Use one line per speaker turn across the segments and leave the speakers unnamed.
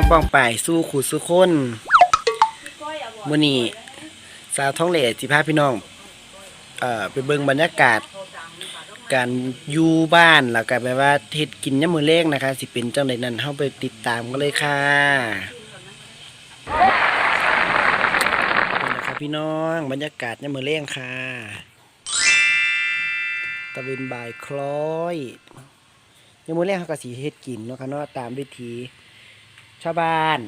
องป้องป่ายสู้ขู่สู้คนมื้อนี้สาวท้องเหล่สิพาพี่น้องเอ่อไปเบิ่งบรรยากาศ การอยู่บ้านแล้วก็แบบว่าเฮ็ดกินยามมื้อแลงนะคะ สิเป็นจังไดนั้นเฮาไปติดตามกันเลยค่ะนะครับพี่น้องบรรยากาศยามมื้อแลงค่ะ ตะเวนบ่ายคล้อยยามมื้อแลงเฮาก็สิเฮ็ดกินเนาะค่ะเนาะตามวิถี ชาวบ้าน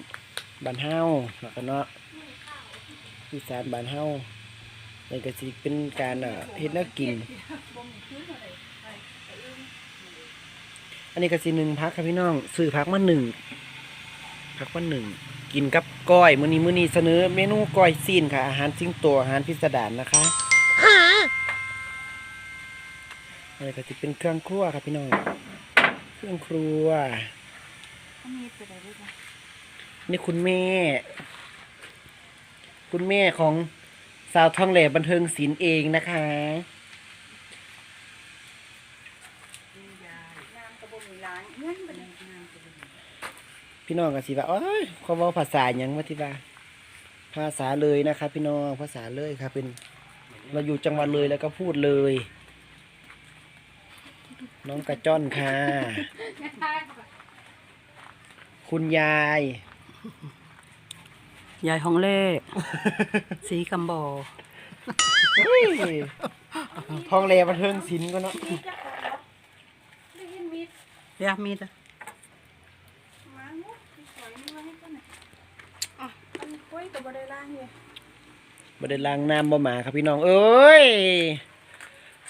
บ้านเฮาเนาะค่ะเนาะอีสานบ้านเฮานี่ก็สิเป็นการเอ่อเฮ็ดแนวกิน อันนี้ก็สิหนึ่งพักครับพี่น้องซื้อพักมาหนึ่งพักมาหนึ่งกินกับก้อยมื้อนี้มื้อนี้เสนอเมนูก้อยซีนค่ะ อาหารสิงโตอาหารพิสดารนะคะอันนี้ก็สิเป็นเครื่องครัวครับพี่น้อง เครื่องครัว นี่คุณแม่ คุณแม่ของสาวทองเหล่บันเทิงศิลป์เองนะคะพี่น้องก็สิว่าโอ้ยเขาเว้าภาษาหยังว่าที่ว่าภาษาเลยนะครับ พี่น้องภาษาเลยครับ เป็น เราอยู่จังหวัดเลยแล้วก็พูดเลย น้องกระจ้อนค่ะ คุณยาย
ยายฮองเล่ สีกำบอ
เฮ้ยทองเลบันเทิงศิลป์ก็เนาะ
ยามีดอะ
บ่ได้ล้างน้ำบ่หมาครับพี่น้อง เอ้ย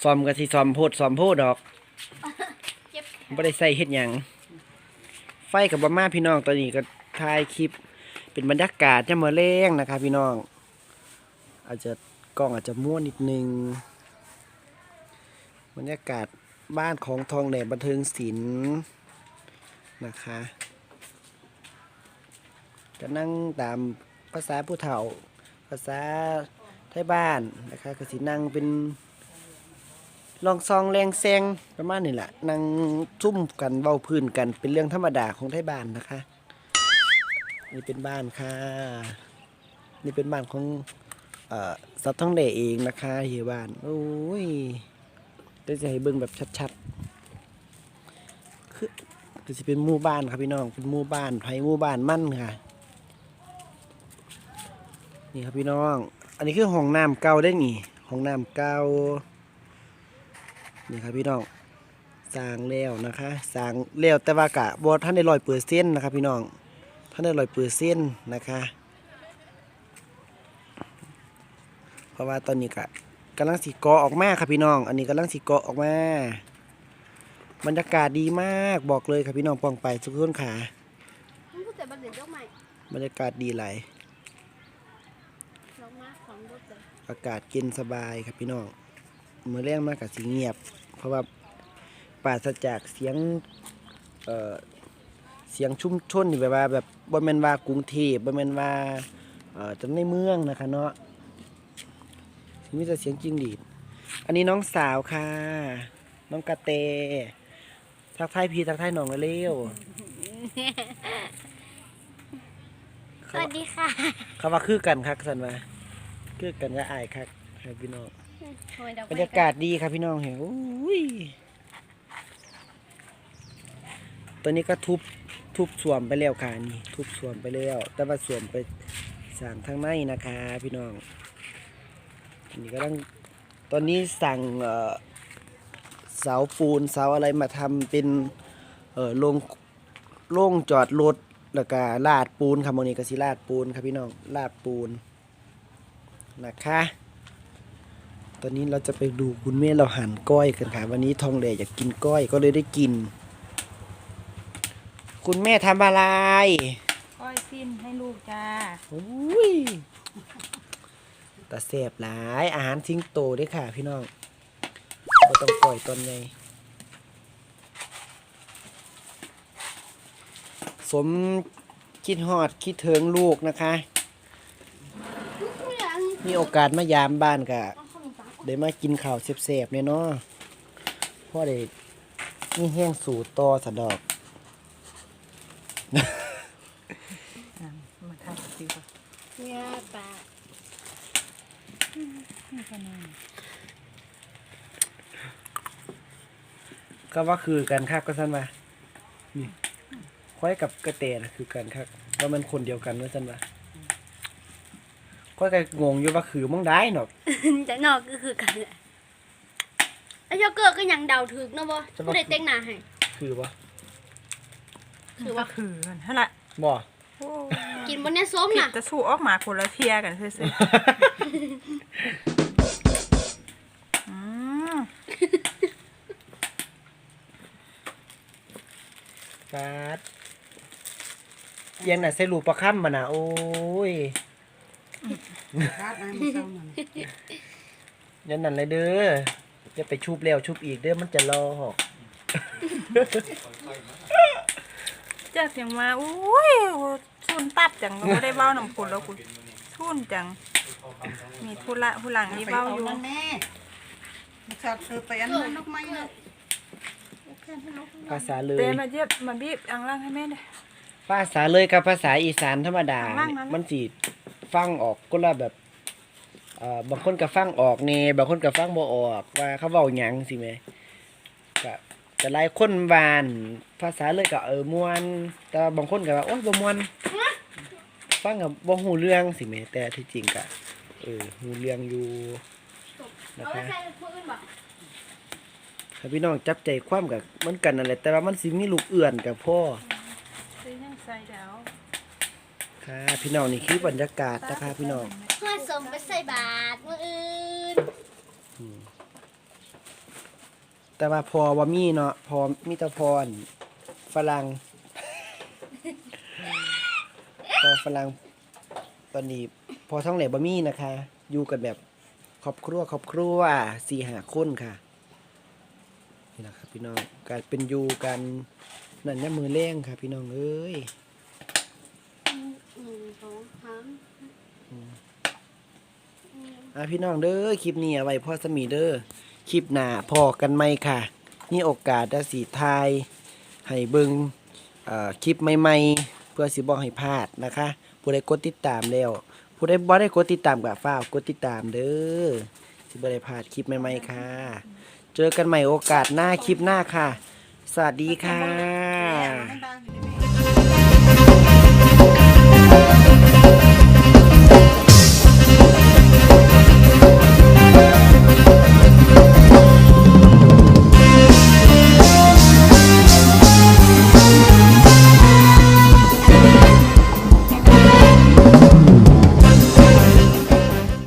ซ้อมก็สิซ้อมโพดซ้อมโพดดอกบ่ได้ใส่เฮ็ดหยังไฟกับบ่มาพี่น้องตอนนี้ก็ ถ่ายคลิป เป็นบรรยากาศจะมาแรงนะครับพี่น้อง อาจจะกล้องอาจจะม่วนนิดนึง บรรยากาศบ้านของทองแหลมบันเทิงศิลป์นะคะก็นั่งตามภาษาผู้เฒ่า ภาษาไทยบ้านนะคะก็สินั่งเป็นลองซองแรงแซงประมาณนี้แหละนั่งซุ่มกันเว้าพื้นกันเป็นเรื่องธรรมดาของไทยบ้านนะคะ นี่เป็นบ้านค่ะ นี่เป็นบ้านของอสัตว์ท้องเดเองนะคะเฮียบ้าน โอ้ยเดี๋ยวจะให้เบิ่งแบบชัดๆ คือคือสิเป็นหมู่บ้านครับพี่น้อง เป็นหมู่บ้านไผหมู่บ้านมั่นค่ะ นี่ครับพี่น้อง อันนี้คือห้องน้ำเก่าได้นี่ห้องน้ำเก่า นี่ครับพี่น้องสร้างแล้วนะคะสร้างแล้วแต่ว่ากะบอท่านได้ร้อยเปอร์เซ็นต์นะครับพี่น้อง ท่านได้ร้อยเปอร์เซ็นต์นะคะ เพราะว่าตอนนี้กะกำลังสีกอออกมาครับพี่น้อง อันนี้กำลังสีกอออกมา บรรยากาศดีมากบอกเลยครับพี่น้องปองไปทุกคนขา
มันก็แต่บันเด็ดยกใหม่
บรรยากาศดีหลาย
องรถเลย
อากาศเย็นสบายครับพี่น้องเมื่อแรงมากกับสีเงียบ เพราะว่าปราศจากเสียงเอ่อ เสียงชุ่มชนนี่แบบว่าแบบบ่แม่นว่ากรุงเทพบ่แม่นว่าเอ่อจังในเมืองนะคะเนาะมีแต่เสียงจริงดีดอันนี้น้องสาวค่ะ น้องกระเตทักทายพี่ทักทายน้องเร็ว
สวัสดีค่ะ
ๆเขาว่าคือกันคักสันว่าคือกันก็อายคักครับพี่น้อง
ทำไมดอก
บรรยากาศดีครับพี่น้องเห็นโอ้ยตอนนี้ก็ทุบ ทุบสวมไปแล้วค่ะนี่ทุบสวมไปแล้ว แต่ว่าสวมไปสั่งทางในนะคะ พี่น้องอันนี้ก็ต้องตอนนี้สั่งเสาปูนเสาอะไรมาทำเป็นเออโรงโรงจอดรถแล้วก็ลาดปูนครับวันนี้ก็สิลาดปูนครับพี่น้องลาดปูนนะคะ ตอนนี้เราจะไปดูคุณแม่เราหั่นก้อยกันค่ะวันนี้ทองแดอยากกินก้อยก็เลยได้กิน คุณแม่ทำอะไร
ก้อยสิ้นให้ลูกจ้า
อุ้ยตาแสบหลายอาหารทิ้งโตเด้วยค่ะ พี่น้องก็ต้องปล่อยตอนไงสมคิดฮอดคิดเถิงลูกนะคะ มีโอกาสมายามบ้านกะได้มากินข้าวเสียบๆเนี่ยเนาะพ่อได้มีแห้งสู่ต่อสะดอก
ดปลา
ก็ว่าคือกันคักก็ซั่นว่านี่ค่อยกับกระเตน่ะคือกันคักว่ามันคนเดียวกันว่าซั่นว่าค่อยก็งงอยู่ว่าคือมองได้เนาะ
จากนอกก็คือกันแหละไอ้โยเกิร์ตก็ยังเดาถึกเนาะบ่
จะบ่
ผู้ใดเต็งหน้าให้
คือบ่
คือว่า
คือกันนั่นแหละ
บ่
โอ้
กินบนเนี้ยส้ม
ผิด
น่ะ
จะสู้ออกมาคนละเทียกันซื่อๆอืม
ฟาดเย็นน่ะใส่รูปประค่ำมาน่ะโอ้ย
ราดน้ำมันเศร้าหน่อย
ยันนั่นเลยเด้ออย่าไปชุบแล้วชุบอีกเด้อมันจะรอหอก
จากเสียงมาอุ้ยชุนตับจังเราไม่ได้เบ้าน้ำผลแล้วคุณชุนจัง มีผู้ละผู้หลังนี่เบ้าอยู่
แม่สัตว์เธอไปอันนั้นนกไม้เลย
ภาษาเลย
เต้มาเย็บมาบีบอังล่างให้แม่เลย
ภาษาเลยกับภาษาอีสานธรรมดา
ข้างล่างนั้น
มันสิฟังออกก็ละแบบเอ่อบางคนก็ฟังออกแน่บางคนก็ฟังบ่ออกว่าเขาเว้าหยังสิแหม่ก็ แต่หลายคนวาอั่นภาษาเลยก็เออม่วน แต่บางคนก็ว่าโอ๊ยบ่ม่วนฟังก็บ่ฮู้เรื่องสิแหม่แต่ที่จริงก็เออฮู้เรื่องอยู่นะ
เอา
คะ
ไว้ใส่พวกอื่นบ่
ถ้าพี่น้องจับใจความกับมันกันนั่นแหละแต่ว่ามันสิมีลูกเอื่อนกับพ่อ
ซื้อยังใส่เดาว
ค่ะพี่น้องนี่คือบรรยากาศนะคะพี่น้อง
เพื่อสมไปใส่บาตรมื้ออื่น
แต่ว่าพอว่ามีเนาะพอมีแต่พออั่นฝรั่งพอฝรั่งตอนนี้พอท้องเหล่บะมี่นะคะ อยู่กันแบบครอบครัวครอบครัวสี่หาคนค่ะนี่นะครับพี่น้องการเป็นอยู่กันนั่นเนี่ยมือเล่งค่ะ พี่น้องเอ้ย
หนึ่งสองสาม
อะพี่น้องเด้อคลิปนี้เอาไว้พ่อสมีเด้อ คลิปหน้าพอกันไหมค่ะนี่โอกาสได้สีทายให้เบิงคลิปใหม่ๆ เพื่อสิบ่ให้พลาดนะคะ ผู้ใดกดติดตามแล้ว ผู้ใดบ่ได้กดติดตามก็ฝากกดติดตามเด้อสิบ่ได้พลาดคลิปใหม่ๆค่ะ เจอกันใหม่โอกาสหน้าคลิปหน้าค่ะ สวัสดีค่ะ